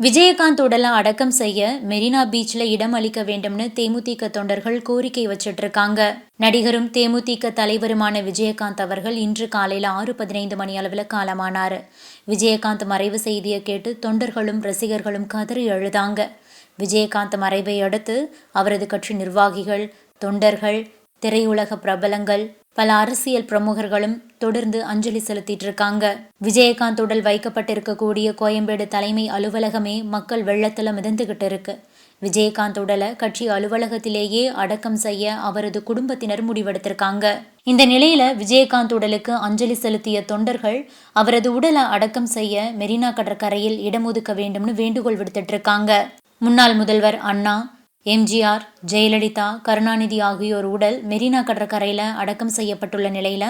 விஜயகாந்த் உடலை அடக்கம் செய்ய மெரினா பீச்ல இடம் அளிக்க வேண்டும்னு தேமுதிக தொண்டர்கள் கோரிக்கை வச்சிட்டு இருக்காங்க நடிகரும் தேமுதிக தலைவருமான விஜயகாந்த் அவர்கள் இன்று காலையில ஆறு பதினைந்து மணி அளவில் காலமானார். விஜயகாந்த் மறைவு செய்தியை கேட்டு தொண்டர்களும் ரசிகர்களும் கதறி அழுதாங்க விஜயகாந்த் மறைவை அடுத்து அவரது கட்சி நிர்வாகிகள் தொண்டர்கள் திரையுலக பிரபலங்கள் பல அரசியல் பிரமுகர்களும் தொடர்ந்து அஞ்சலி செலுத்திட்டு இருக்காங்க விஜயகாந்த் உடல் வைக்கப்பட்டிருக்கக்கூடிய கோயம்பேடு தலைமை அலுவலகமே மக்கள் வெள்ளத்தில் மிதந்துகிட்டு இருக்கு. விஜயகாந்த் உடலை கட்சி அலுவலகத்திலேயே அடக்கம் செய்ய அவரது குடும்பத்தினர் முடிவெடுத்திருக்காங்க. இந்த நிலையில விஜயகாந்த் உடலுக்கு அஞ்சலி செலுத்திய தொண்டர்கள் அவரது உடலை அடக்கம் செய்ய மெரினா கடற்கரையில் இடம் ஒதுக்க வேண்டும்னு வேண்டுகோள் விடுத்துட்டு இருக்காங்க. முன்னாள் முதல்வர் அண்ணா எம்ஜிஆர் ஜெயலலிதா கருணாநிதி ஆகியோர் உடல் மெரினா கடற்கரையில் அடக்கம் செய்யப்பட்டுள்ள நிலையில்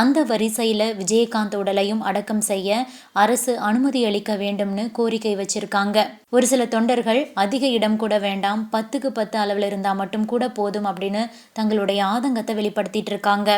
அந்த வரிசையில் விஜயகாந்த் உடலையும் அடக்கம் செய்ய அரசு அனுமதி அளிக்க வேண்டும்னு கோரிக்கை வச்சிருக்காங்க. ஒரு சில தொண்டர்கள் அதிக இடம் கூட வேண்டாம் பத்துக்கு பத்து அளவில் இருந்தால் மட்டும் கூட போதும் அப்படின்னு தங்களுடைய ஆதங்கத்தை வெளிப்படுத்திட்டு இருக்காங்க.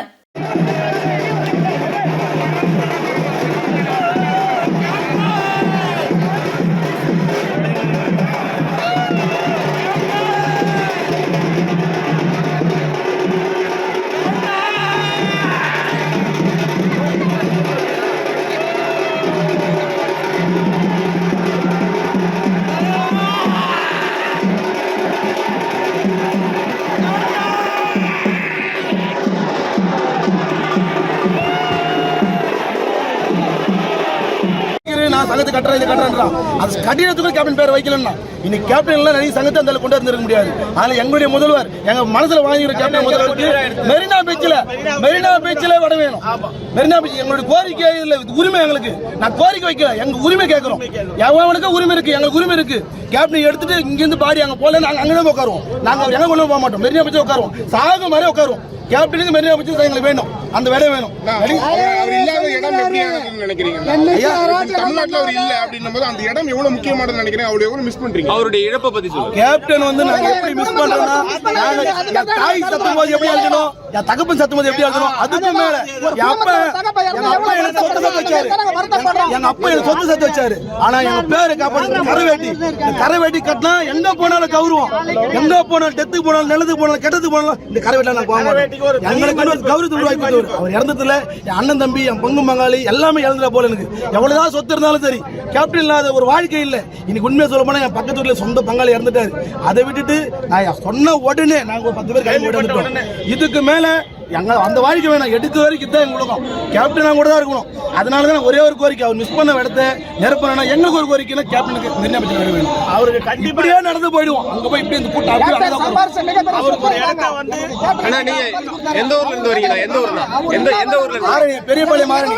நான் சங்கத்தை கட்டுறேன் இது கட்டுறேன்றான் அது கட்டிடத்துக்கு கேப்டன் பேர் வைக்கலன்னா. இன்னைக்கு கேப்டன் எல்லாம் நிறைய சங்கத்தை அந்த கொண்டு வந்திருக்க முடியாது. அதனால எங்களுடைய முதல்வர் எங்க மனசுல வாங்கிற கேப்டன் முதல்வருக்கு மெரினா பீச்சில் மெரினா பீச்சில் வட வேணும். மெரினா பீச் எங்களுடைய கோரிக்கை இல்ல உரிமை எங்களுக்கு. நான் கோரிக்கை வைக்கல எங்க உரிமை கேட்கிறோம். எவனுக்கு உரிமை இருக்கு எங்களுக்கு உரிமை இருக்கு. கேப்டன் எடுத்துட்டு இங்க இருந்து பாடி அங்க போல நாங்க அங்கதான் உட்காருவோம். நாங்க எங்க கொண்டு போக மாட்டோம்? மெரினா பீச்சில் உட்காருவோம். சாகு மாதிரி உட்காருவோம். கேப்டனுக்கு மெரினா பீச்சில் எங்களுக்கு வேணும். அந்த வேலை வேணும். அவர் இல்லாத இடம் எப்படி நினைக்கிறீங்க தமிழ்நாட்டுல அவர் இல்ல அப்படின்னும் போது அந்த இடம் எவ்வளவு முக்கியமானதுன்னு நினைக்கிறேன். அவர் எவ்வளவு மிஸ் பண்றீங்க. அவருடைய இழப்பை பத்தி சொல்லுங்க. கேப்டன் வந்து நாங்க எப்படி மிஸ் பண்றோம்னா நாங்க தாய் சத்தும் போது எப்படி அழுகணும் என் தகப்பன் சத்தும் போது எப்படி அழுகணும் அதுக்கு மேல என் அப்பா எங்க அப்பா எனக்கு சொத்து சத்து வச்சாரு. எங்க அப்பா எனக்கு சொத்து சத்து வச்சாரு. ஆனா எங்க பேரு காப்பாடு கரைவேட்டி. கட்டினா எங்க போனாலும் கௌரவம். எங்க போனாலும் டெத்துக்கு போனாலும் நல்லதுக்கு போனாலும் கெட்டதுக்கு போனாலும் இந்த கரைவேட்டில நான் போக மாட்டேன். எங்களுக்கு கௌரவத்தை உருவாக்கி அவர் இறந்ததுல என் அண்ணன் தம்பி என் பங்கு மங்காளி எல்லாமே இறந்துட போல எனக்கு. எவ்வளவுதான் சொத்து இருந்தாலும் சரி கேப்டன் இல்லாத ஒரு வாழ்க்கை இல்ல. இன்னைக்கு உண்மையை சொல்ல போனா என் பக்கத்து வீட்டுல சொந்த பங்காளி இறந்துட்டாரு. அதை விட்டுட்டு நான் சொன்ன உடனே நாங்க ஒரு பத்து பேர் கைது இதுக்கு மேல எங்க அந்த வாழ்க்கை வேணாம். எடுக்க வரைக்கும் தான் எங்க உலகம். கேப்டனா கூட தான் இருக்கணும். அதனால தான் ஒரே ஒரு கோரிக்கை. அவர் மிஸ் பண்ண இடத்த நிரப்பணும் எங்களுக்கு ஒரு கோரிக்கைனா கேப்டனுக்கு வர வேணும் அவருக்கு கண்டிப்படியா நடந்து போயிடுவோம். அங்க போய் இப்படி இந்த கூட்டம். அவருக்கு ஒரு இடத்த வந்து அண்ணா நீங்க எந்த ஊர்ல இருந்து வரீங்களா எந்த ஊர்ல? எந்த எந்த ஊர்ல பெரியபாளையம் மாரணி.